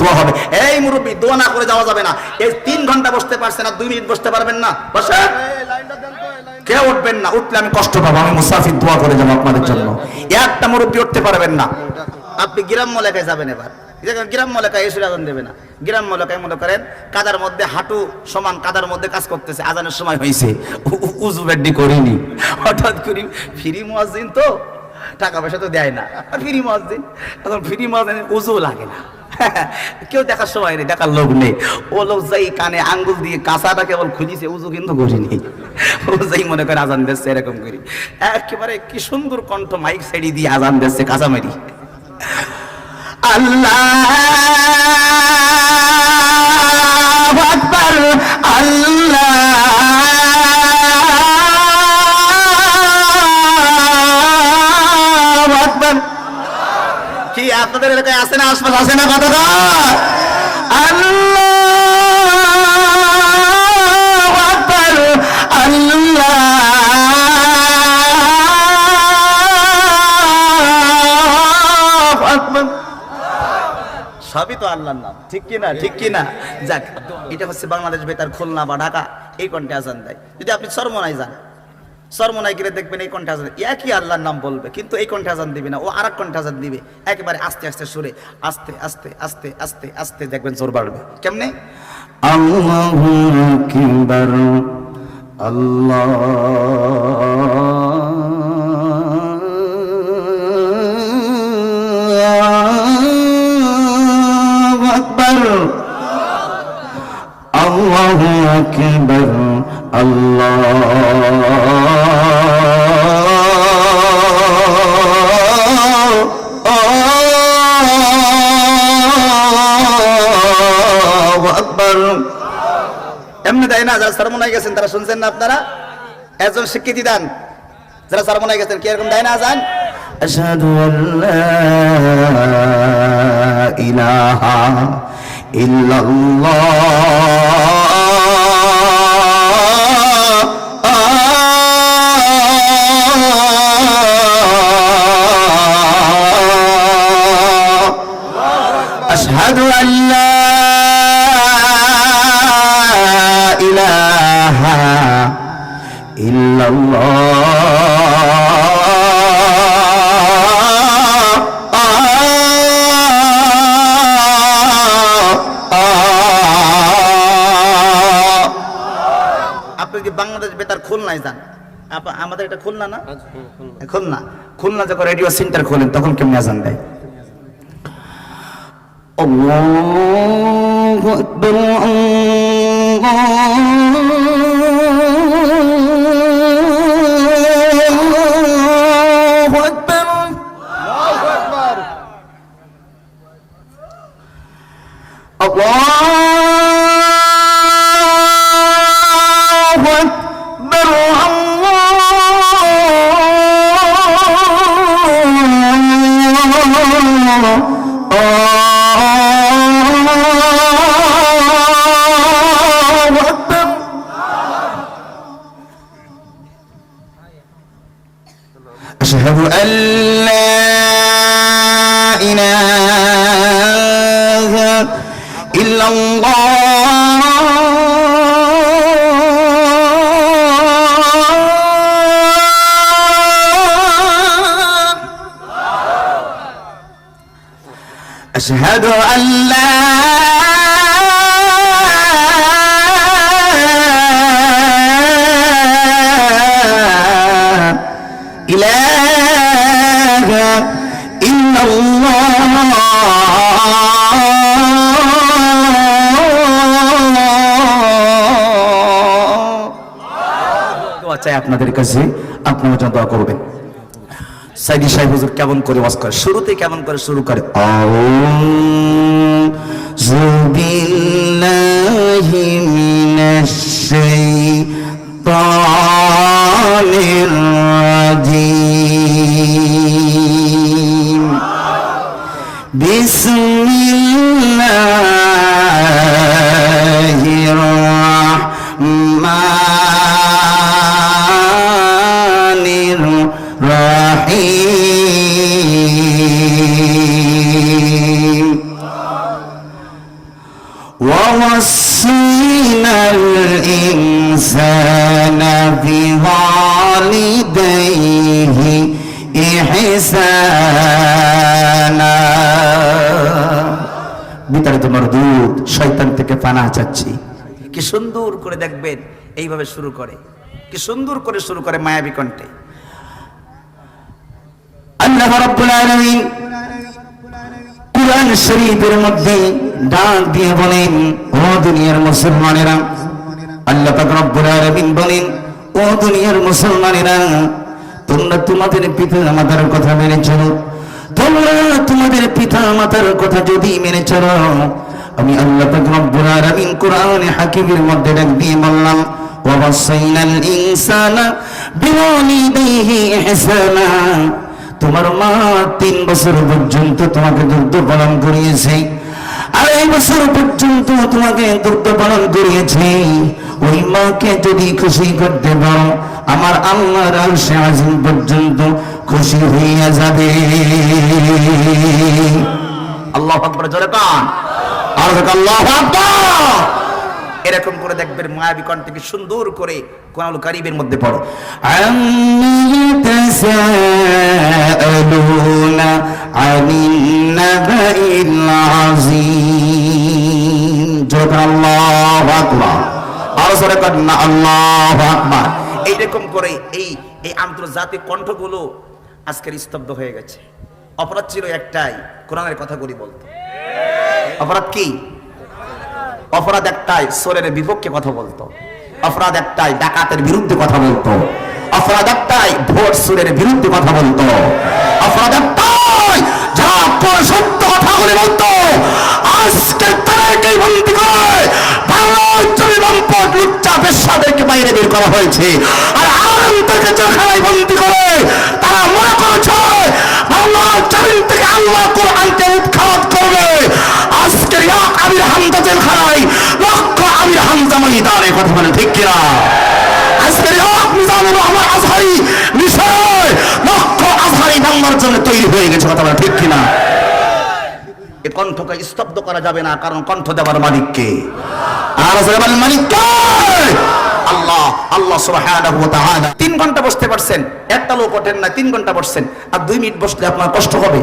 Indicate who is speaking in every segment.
Speaker 1: দোয়া হবে। এই মুরব্বী, দোয়া না করে যাওয়া যাবে না। এই তিন ঘণ্টা বসতে পারছেন আর দুই মিনিট বসতে পারবেন না। বসে। কেউ উঠবেন না? উঠলে আমি কষ্ট পাবো, আমি মুসাফির দোয়া করে যাব আপনাদের জন্য। একটা মুরব্বী উঠতে পারবেন না। আপনি গ্রাম্য এলাকায় যাবেন এবার। গ্রাম্য এলাকায় এসে আজান দেবে না। গ্রাম্য এলাকায় মনে করেন কাদার মধ্যে হাঁটু সমান কাদার মধ্যে কাজ করতেছে, আজানের সময় হয়েছে। উজু বেড্ডি করিনি। হঠাৎ করি ফ্রি মুয়াজ্জিন তো টাকা পয়সা তো দেয় না। ফ্রি মুয়াজ্জিন এখন ফ্রি মুয়াজ্জিন উজু লাগে না। কেউ দেখার সময় নেই, দেখার লোক নেই। ও লোক যাই কানে আঙ্গুল দিয়ে কাঁচাটা কেবল খুঁজিছে উজু কিন্তু করিনি। ও যাই মনে করে আজান দিচ্ছে, এরকম করি। একেবারে কি সুন্দর কণ্ঠ মাইক সাইডি দিয়ে আজান দিচ্ছে কাঁচা মেরি আল্লাহ আল্লাহ আপনাদের এলাকায় আছে না, আশপাশ আছে না কথা সবই তো আল্লাহর নাম, ঠিক কি না ঠিক কি না যাক, এটা হচ্ছে বাংলাদেশ বেতার খুলনা বা ঢাকা, এই কণ্ঠে আজান দেয়। যদি আপনি সরমনায় যান সরমনায় গেলে দেখবেন এই কণ্ঠে আজান একই আল্লাহর নাম বলবে, কিন্তু এই কণ্ঠে আজান দিবে না। ও আর এক কণ্ঠে আজান দিবে। একেবারে আস্তে আস্তে, সুরে আস্তে আস্তে আস্তে আস্তে আস্তে দেখবেন জোর বাড়বে। কেমনে?
Speaker 2: আল্লাহু আকবার। আল্লাহু আকবার আল্লাহু আকবার আল্লাহু আকবার
Speaker 1: এমনি দেয় না যারা সরমনায় গেছেন তারা শুনছেন না আপনারা একজন স্বীকৃতি দেন যারা সরমনায় গেছেন কি এরকম দেয় না আজান
Speaker 2: أشهد أن لا إله إلا الله
Speaker 1: আমাদের এটা খুলনা না খুলনা খুলনা যখন রেডিও সেন্টার খোলেন তখন কেমনি আজান দেয়
Speaker 2: الله أكبر الله الله أكبر. أشهد أن
Speaker 1: চাই আপনাদের কাছে আপনারা যা দোয়া করবেন। সাইদি সাহেব হুজুর কেমন করে ওয়াজ করে? শুরুতে কেমন করে শুরু করে?
Speaker 3: জুবিল্লাহি
Speaker 1: বিতাড়িত মরদুদ শয়তান থেকে পানা চাচ্ছি।
Speaker 2: কি সুন্দর করে দেখবেন এইভাবে শুরু করে। কি সুন্দর করে শুরু করে মায়াবী কণ্ঠে।
Speaker 3: আল্লাহ রাব্বুল আলামিন কুরআন শরীফের মধ্যে ডাক দিয়ে বলেন ও দুনিয়ার মুসলমানেরা আল্লাহ পাক রব্বুল আলামিন বলেন ও দুনিয়ার মুসলমানেরা তোমরা তোমাদের পিতা মাতার কথা মেনে চলো। তোমরা তোমাদের পিতা মাতার কথা যদি মেনে চলো, আমি আল্লাহ রব্বুল আলামিন কোরআনে হাকিমের মধ্যে ডাক দিয়ে বললাম ইনসানা বিওয়ালিদাইহি ইহসানা। তোমার মা তিন বছর পর্যন্ত তোমাকে দুগ্ধ পালন করিয়েছে, আড়াই বছর পর্যন্ত তোমাকে দুগ্ধ পালন করিয়েছে। ওই মাকে যদি খুশি করতে পারো, আমার আল্লাহর আলসে আজিম পর্যন্ত খুশি হইয়া যাবে।
Speaker 2: আল্লাহ আকবর জোরে কান।
Speaker 3: আর আল্লাহ আকবার।
Speaker 2: এরকম করে দেখবেন মায়াবী কণ্ঠকে সুন্দর করে কোরআনুল কারীমের মধ্যে পড়ো।
Speaker 3: ইয়াতাসাআলুনা আনিন নাবাইল আযীম। জোরে কান আল্লাহু আকবার।
Speaker 1: আর জোরে কান আল্লাহু আকবার।
Speaker 2: এইরকম করে এই এই আন্তর্জাতিক কণ্ঠগুলো আজকের স্তব্ধ হয়ে গেছে। অপরাধ ছিল একটাই, কোরআনের কথাগুলি বলতো। অপরাধ কি? অপরাধ একটাই, সোরের বিপক্ষে কথা বলতো। অপরাধ একটাই, ডাকাতের বিরুদ্ধে কথা বলতো। অপরাধ একটাই, ভোট সুরের বিরুদ্ধে কথা বলতো। অপরাধ একটাই সত্য বলতো। আজকে তাদেরকে বন্দি করে? বাংলার জমি লুচ্চা বেশ্যাদেরকে বাইরে বের করা হয়েছে। আর আনন্দকে করে তারা বাংলার জমিন থেকে আল্লাহ কোরআনকে উৎখাত করবে। আজকে আমির হামদা জেলখানায় লক্ষ আমির হামদা ময়দানে, কথা বলে ঠিক কিনা? এক মিজানুর রহমান আজহারি বিষয়, লক্ষ আজহারি বাংলার জন্য তৈরি হয়ে গেছে, কথা বলে ঠিক কিনা? এ কণ্ঠকে স্তব্ধ করা যাবে না, কারণ কণ্ঠ দেওয়ার মালিককে।
Speaker 3: আর বলেন মালিক কে?
Speaker 2: আল্লাহ আল্লাহ সুবহানাহু ঘণ্টা বসতে পারছেন, একটা লোক ওঠেন না ঘণ্টা বসছেন, আর মিনিট বসলে আপনার কষ্ট হবে।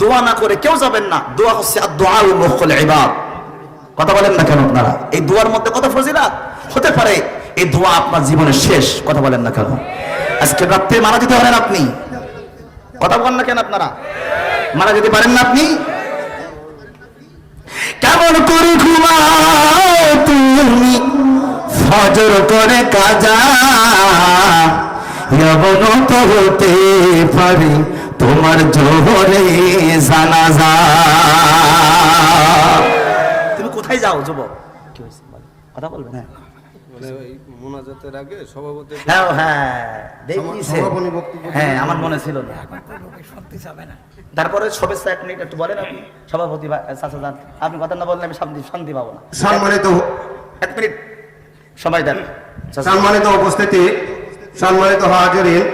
Speaker 2: দোয়া না করে কেউ যাবেন না, দোয়া হচ্ছে আর দোয়া ইবাদ। কথা বলেন না কেন আপনারা? এই দোয়ার মধ্যে কত হতে পারে এই দোয়া আপনার জীবনের শেষ, কথা বলেন না কেন? আজকে রাত্রে মারা যেতে পারেন আপনি। কথা বলেন না কেন আপনারা? মারা যেতে পারেন না আপনি?
Speaker 3: কেমন করে ঘুমাও তুমি? ফজর করে কাজা। এমন তো হতে পারে তোমার জোহরে জানাজা।
Speaker 2: তুমি কোথায় যাও যুবক? কি হয়েছে? কথা বলবে হ্যাঁ।
Speaker 4: মানে মোনাজাতের আগে সভাপতি
Speaker 2: হ্যাঁ হ্যাঁ। দেখিছে হ্যাঁ আমার মনে ছিল না। তারপরে এক মিনিট একটু বলেন আপনি। সভাপতি চাচা আপনি কথা না বললে আমি শান্তি শান্তি পাবো না।
Speaker 4: সম্মানিত
Speaker 2: এক মিনিট। সময় দেন।
Speaker 4: সম্মানিত উপস্থিতি, সম্মানিত হাজিরিন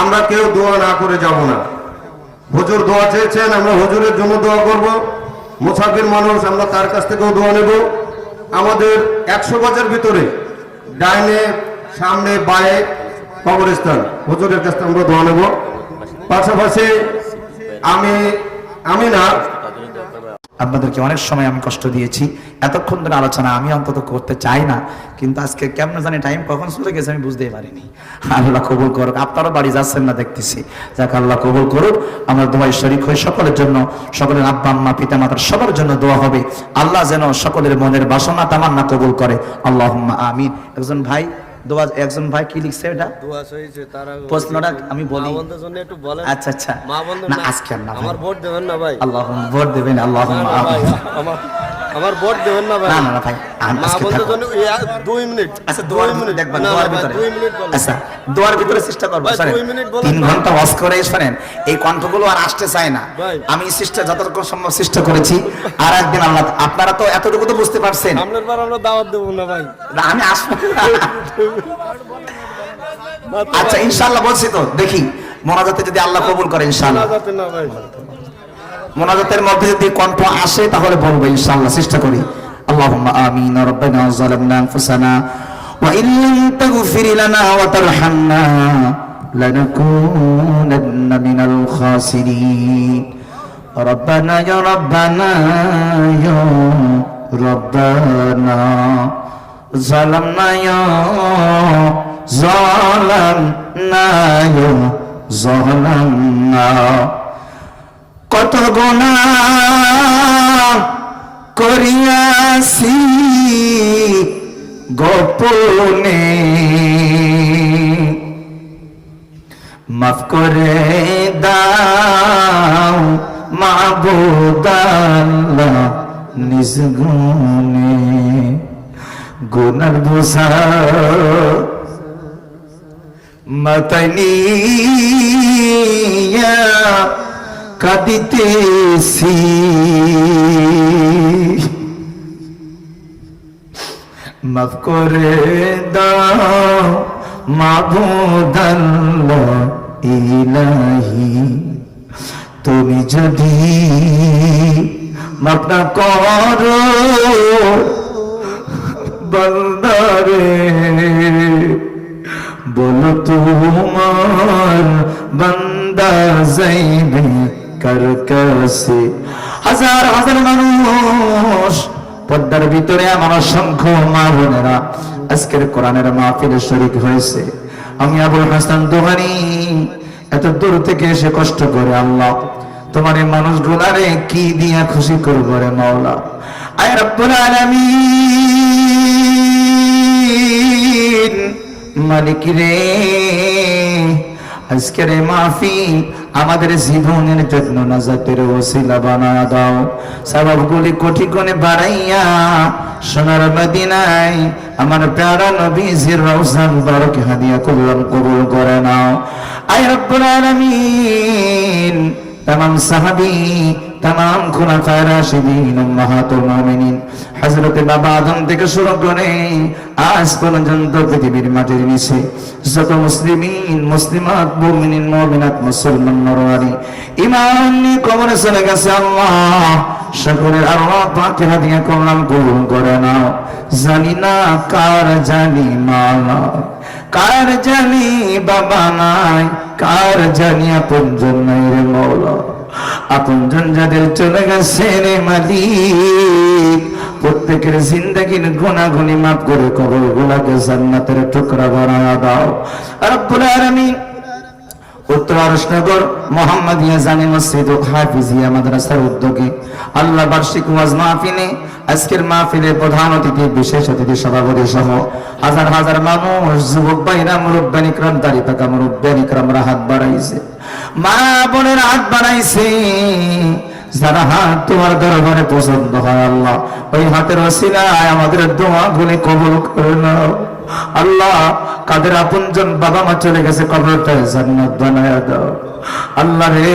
Speaker 4: আমরা কেউ দোয়া না করে যাব না। হুজুর দোয়া চেয়েছেন, আমরা হুজুরের জন্য দোয়া করব। মুসাফির মানুষ, আমরা তার কাছ থেকেও দোয়া নেব। আমাদের একশো গজের ভিতরে ডাইনে, সামনে বায়ে কবরস্থান, হুজুরের কাছ থেকে আমরা দোয়া নেব। পাশাপাশি আমি আমি না
Speaker 1: আপনাদেরকে অনেক সময় আমি কষ্ট দিয়েছি। এতক্ষণ ধরে আলোচনা আমি অন্তত করতে চাই না, কিন্তু আজকে কেমন জানি টাইম কখন চলে গেছে আমি বুঝতেই পারিনি। আল্লাহ কবুল করুক, আপনারও বাড়ি যাচ্ছেন না দেখতেছি। যাক, আল্লাহ কবুল করুক, আমার দোয়াই শরিক হয়ে সকলের জন্য, সকলের আব্বা, আম্মা পিতা মাতার সবার জন্য দোয়া হবে। আল্লাহ যেন সকলের মনের বাসনা তামান্না কবুল করে। আল্লাহ আমিন। একজন ভাই দোয়া একজন ভাই কি লিখছে এটা?
Speaker 4: দোয়া সহিছে তারা
Speaker 1: প্রশ্নটা আমি বলি।
Speaker 4: মা জন্য একটু বলেন।
Speaker 1: আচ্ছা আচ্ছা।
Speaker 4: মা বন্ধু
Speaker 1: না আজকে না
Speaker 4: আমার ভোট দেবেন না ভাই।
Speaker 1: আল্লাহ ভোট দেবেন আল্লাহ
Speaker 4: আমার আমার ভোট দেবেন না ভাই?
Speaker 1: না, না, ভাই, আজকে
Speaker 4: দুই মিনিট।
Speaker 1: আচ্ছা দোয়ার ভিতরে দেখবেন দোয়ার ভিতরে।
Speaker 4: মিনিট
Speaker 1: আচ্ছা দোয়ার ভিতরে চেষ্টা করব
Speaker 4: দুই মিনিট
Speaker 1: তিন ঘণ্টা ওয়াজ করে শোনেন এই কণ্ঠগুলো আর আসতে চায় না। আমি চেষ্টা যতটুকু সম্ভব চেষ্টা করেছি। আর একদিন আল্লাহ আপনারা তো এতটুকু তো বুঝতে পারছেন।
Speaker 4: সামনের বার আমরা দাওয়াত দেবো না ভাই।
Speaker 1: না, আমি আসব আচ্ছা ইনশাআল্লাহ বলছি তো দেখি। মোনাজাতে যদি আল্লাহ কবুল করে ইনশাআল্লাহ।
Speaker 4: না ভাই।
Speaker 1: মোনাজাতের মধ্যে যদি কণ্ঠ আসে তাহলে বলবো ইনশাআল্লাহ চেষ্টা করি
Speaker 2: اللهم آمين ربنا ظلمنا أنفسنا وإن لم تغفر لنا وترحمنا لنكونن من الخاسرين ربنا يا ربنا يا ربنا ظلمنا يا ظلمنا يا ظلمنا কত গোনা করিয়াছি গোপনে। মাফ করে দাও মাবুদাল্লাহ নিজ গুণে। গুনার বোঝা মাথায় নিয়া কাঁদিতেছি। মাফ করে দাও মাবুদাল্লাহ ইলাহি। তুমি যদি মাফ না করো, বন্দারে, বলো তোমার বান্দা যাইবে কাছে হাজার হাজার মানুষ পর্দার ভিতরে আমার অসংখ্য মা বোনেরা আজকের কোরআনের মাহফিলে শরিক হয়েছে। আমি আবুল হাসান দোহানি, এত দূর থেকে এসে কষ্ট করে আল্লাহ তোমার এই মানুষগুলারে কি দিয়া খুশি করব রে মাওলা? আয় রব্বুল আলামিন। মালিক রে আজকের মাফি আমাদের জীবনের জন্য নাজাতের ওসিলা বানায় দাও। সবাবগুলি কোটি কোণে বাড়াইয়া সোনার মদিনায় আমার প্যারা নবীজির রওজান মুবারক হাদিয়া কবুল কবুল করে নাও। আয় রব্বুল আলামিন, তাম সাহাবী তাম খুলাফায় রাশিদিন, উম্মাহাতুল মুমিনিন। হযরতে বাবা আদম থেকে শুরু করে আজ পর্যন্ত পৃথিবীর মাটির নিচে যত মুসলিমিন, মুসলিমাত, মুমিনিন, মুমিনাত, মুসলমান, নরওয়ারি ইমান নিয়ে কবরে চলে গেছে আল্লাহ। সকলের আল্লাহ পাকে হাদিয়া করলাম গ্রহণ করে নাও। জানি না কার জানি মা কার জানি বাবা নাই, কার জানি আপন জন্য রে মৌলা। আপনজন যাদের চলে গেছে রে মালিক। প্রত্যেকের জিন্দগির ঘনি মাফ করে কবর গোলাকে জান্নাতের টুকরা বানায়া দাও। আর আলামিন উত্তর আরশনগর, মোহাম্মদিয়া জামি মসজিদ ও হাফিজিয়া মাদ্রাসার উদ্যোগে আল্লাহ বার্ষিক ওয়াজ মাহফিলে, আজকের মাহফিলে প্রধান অতিথি, বিশেষ অতিথি সভাপতি সহ হাজার হাজার মানুষ, যুবক ভাইরা মুরব্বান ইকরাম দাড়ি পাকা মুরব্বান ইকরামরা হাত বাড়াইছে। মা বোনের হাত বাড়াইছে। যারা হাত তোমার দরবারে পছন্দ হয় আল্লাহ, ওই হাতের ওসিলায় আমাদের দোয়া গুলি কবুল করে নাও। আল্লাহ কাদের আপনজন বাবা মা চলে গেছে কবরটা জান্নাত বানায় দাও। আল্লাহ রে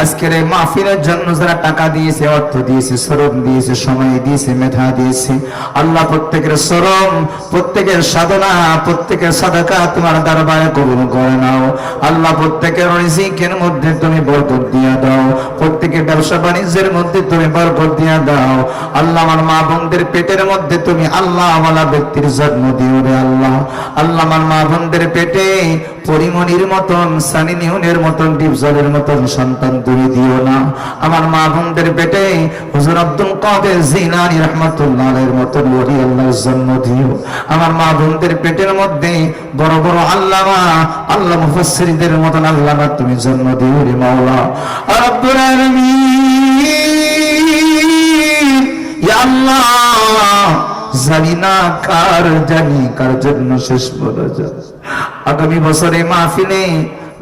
Speaker 2: আজকের এই মাহফিলের জন্য যারা টাকা দিয়েছে, অর্থ দিয়েছে, শ্রম দিয়েছে, সময় দিয়েছে, মেধা দিয়েছে, আল্লাহ প্রত্যেকের শ্রম, প্রত্যেকের সাধনা, প্রত্যেকের সাধকা তোমার দরবারে কবুল করে নাও। আল্লাহ প্রত্যেকের রিজিকের মধ্যে তুমি বরকত দিয়া দাও। প্রত্যেকের ব্যবসা বাণিজ্যের মধ্যে তুমি বরকত দিয়া দাও। আল্লাহ আমার মা বোনদের পেটের মধ্যে তুমি আল্লাহ আমালা ব্যক্তির জন্ম দিও রে আল্লাহ। আল্লাহ আমার মা বোনদের পেটে পরিমণির মতন, সানি নিহুনের মতন, ডিপজলের মতন সন্তান তুমি দিও না। আমার মা বোনদের পেটে হুজুর আব্দুল কাদের জিলানী রহমাতুল্লাহ এর মতন ওলি আল্লাহ জন্ম দিও। আমার মা বোনদের পেটের মধ্যে বড় বড় আল্লামা, আল্লাহ মুফাসসিরদের মতন আল্লামা তুমি জন্ম দিও রে মাওলা। রব্বুল আলামিন, ইয়া আল্লাহ, জানি না কার জানি, কার জন্য শেষ বলা আগামী বছরে মাহফিলে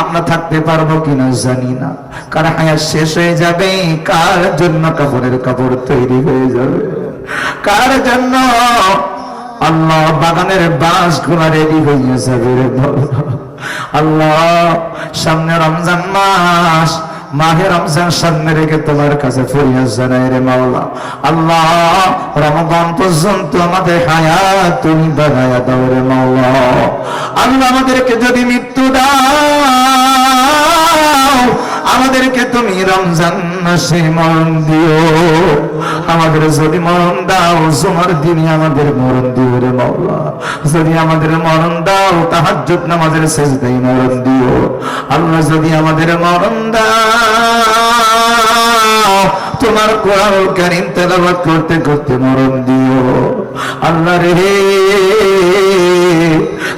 Speaker 2: আমরা থাকতে পারব কিনা জানি না। কার হায়াত শেষ হয়ে যাবে, কার জন্য কাপড়ের কাপড় তৈরি হয়ে যাবে? কার জন্য? আল্লাহ বাগানের বাঁশগুলা রেডি হয়ে যাবে আল্লাহ, সামনে রমজান মাস মাহে রমজান সামনে রেখে তোমার কাছে ফরিয়াদ জানাই রে মাওলা। আল্লাহ, রমজান পর্যন্ত আমাদের হায়াত তুমি বানায়া দাও রে মাওলা। আল্লাহ আমাদেরকে যদি মৃত্যু দাও আমাদেরকে তুমি রমজান মাসে মরণ দিও। আমাদের যদি মরণ দাও তোমার দিনে আমাদের মরণ দিও রে মাওলা। যদি আমাদের মরণ দাও তাহার তাহাজ্জুদ নামাজের শেষদাই মরণ দিও। আল্লাহ যদি আমাদের মরণ দাও তোমার কোরআন কারীম তেলাওয়াত করতে করতে মরণ দিও। আল্লাহ রে,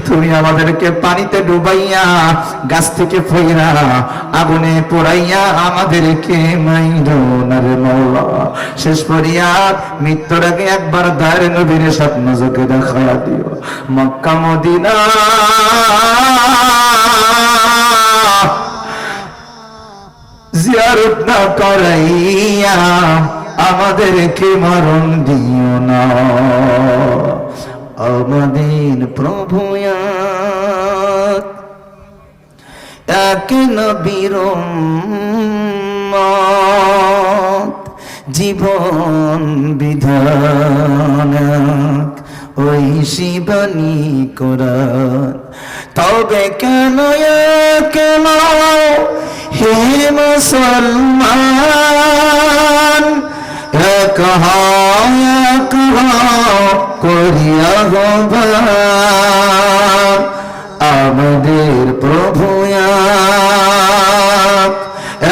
Speaker 2: তুমি আমাদেরকে পানিতে ডুবাইয়া, গাছ থেকে ফইরা আগুনে পোড়াইয়া আমাদেরকে শেষ করিয়া মৃত্যুর আগে একবার দাঁড়ে নবীর স্বপ্ন চোখে দেখাইয়া দিও। মক্কা, মদিনা জিয়ারত না করাইয়া আমাদেরকে মরণ দিও না। আমাদের প্রভু এক, নবীর জীবন বিধান ওই শিবানী কোরআন। তবে কেন কেন হে মুসলমান এক এক করিয়া গোবার আমাদের প্রভু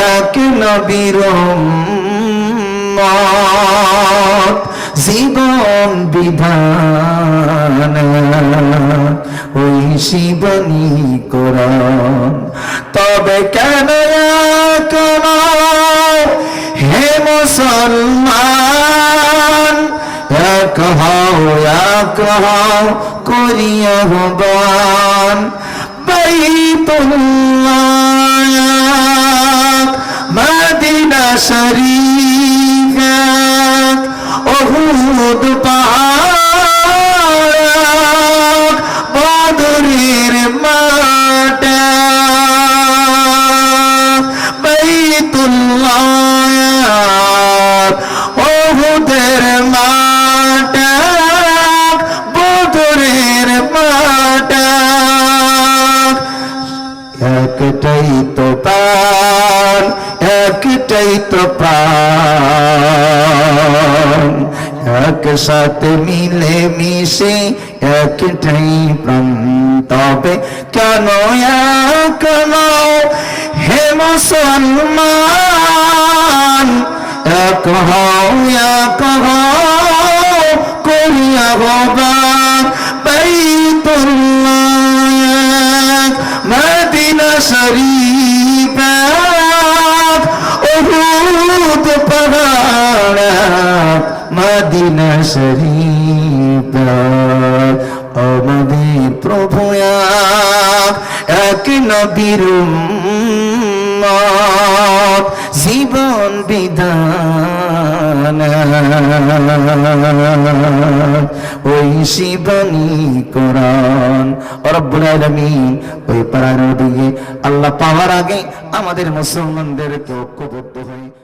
Speaker 2: এক, নবীর জীবন বিধান ওই শিবনী কোরআন তবে কেন হে মুসলমান এক হও এক হও মদিনা শরীফ পাহাড় বদরের একটাই তো প্রাণ, একটাই তো প্রাণ। একসাথে মিলে মিশে একটাই প্রাণ। তবে কেন কেন হে মুসলমান? এক হও এক হও, করিয়া ভগবান শরীফ ওহুদ পাহাড় মদিনা শরীফ আমাদের এক নবীর জীবন বিধান। ওই ওই আল্লাহ পাওয়ার আগে আমাদের মুসলমানদেরকে ঐক্যবদ্ধ হয়ে